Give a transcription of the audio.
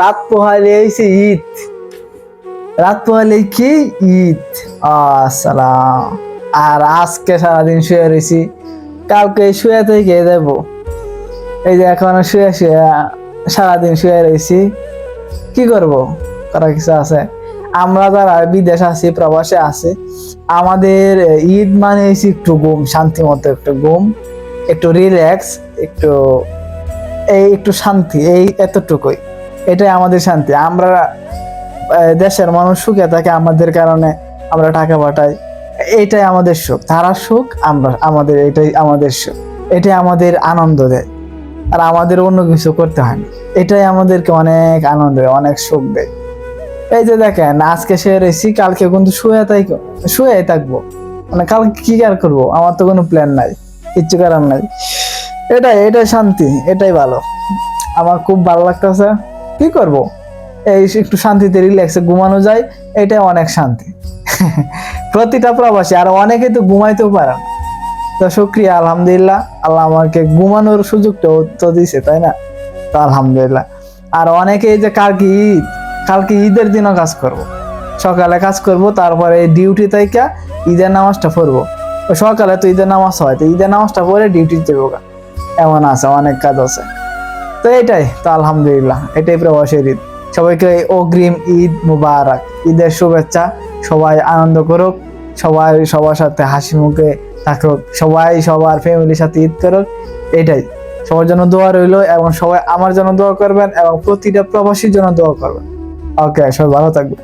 রাত হয়েছে ঈদ। রাত কি? ঈদ। আসসালাম। আর আজকে সারাদিন শুয়ে রয়েছি কালকে শুয়ে এই যে এখন শুয়ে শুয়ে সারাদিন শুয়ে রয়েছি কি করব? করার কিছু আছে? আমরা যারা বিদেশ আছি, প্রবাসে আছি, আমাদের ঈদ মানে একটু ঘুম, শান্তি মতো একটু ঘুম, একটু রিল্যাক্স, একটু এই একটু শান্তি, এই এতটুকুই। এটাই আমাদের শান্তি। আমরা দেশের মানুষ সুখে থাকে আমাদের কারণে আমরা টাকা পাঠাই। এটাই আমাদের সুখ। তারা সুখ, আমরা, আমাদের এটাই আমাদের সুখ। এটাই আমাদের আনন্দ দেয়। আর আমাদের অন্য কিছু করতে হয় না। এটাই আমাদেরকে অনেক আনন্দ দেয়, অনেক সুখ দেয়। এই যে দেখেন, আজকে শুয়ে রয়েছি কালকে কিন্তু শুয়ে তাই শুয়ে থাকব। মানে কালকে কি আর করব? আমার তো কোনো প্ল্যান নাই, কিচ্ছু করার নাই। এটাই এটাই শান্তি, এটাই ভালো। আমার খুব ভালো লাগতেছে। কি করব? এই একটু শান্তিতে রিল্যাক্সে ঘুমানো যায়, এটাই অনেক শান্তি। প্রতিটা প্রবাসী, আর অনেকে তো ঘুমাইতেও পারে তো শুক্রিয়া, আলহামদুলিল্লাহ। আল্লাহ আমাকে ঘুমানোর সুযোগটা তো দিছে, তাই না? তো আলহামদুলিল্লাহ। আর অনেকে যে কালকে ঈদ, কালকে ঈদের দিনও কাজ করব। সকালে কাজ করব, তারপরে ডিউটি থেকে ঈদের নামাজটা পড়ব। সকালে তো ঈদের নামাজ হয়, তো ঈদের নামাজটা পড়ে ডিউটি গা। এমন আছে, অনেক কাজ আছে। তো এটাই, তো আলহামদুলিল্লাহ, এটাই প্রবাসের ঈদ। সবাইকে অগ্রিম ঈদ মুবারক। ঈদের শুভেচ্ছা, সবাই আনন্দ করুক, সবাই সবার সাথে হাসি মুখে থাকুক, সবাই সবার ফ্যামিলির সাথে ঈদ করুক, এটাই। সবার জন্য দোয়া রইল এবং সবাই আমার জন্য দোয়া করবেন এবং প্রতিটা প্রবাসীর জন্য দোয়া করবেন। ওকে, সবাই ভালো থাকবে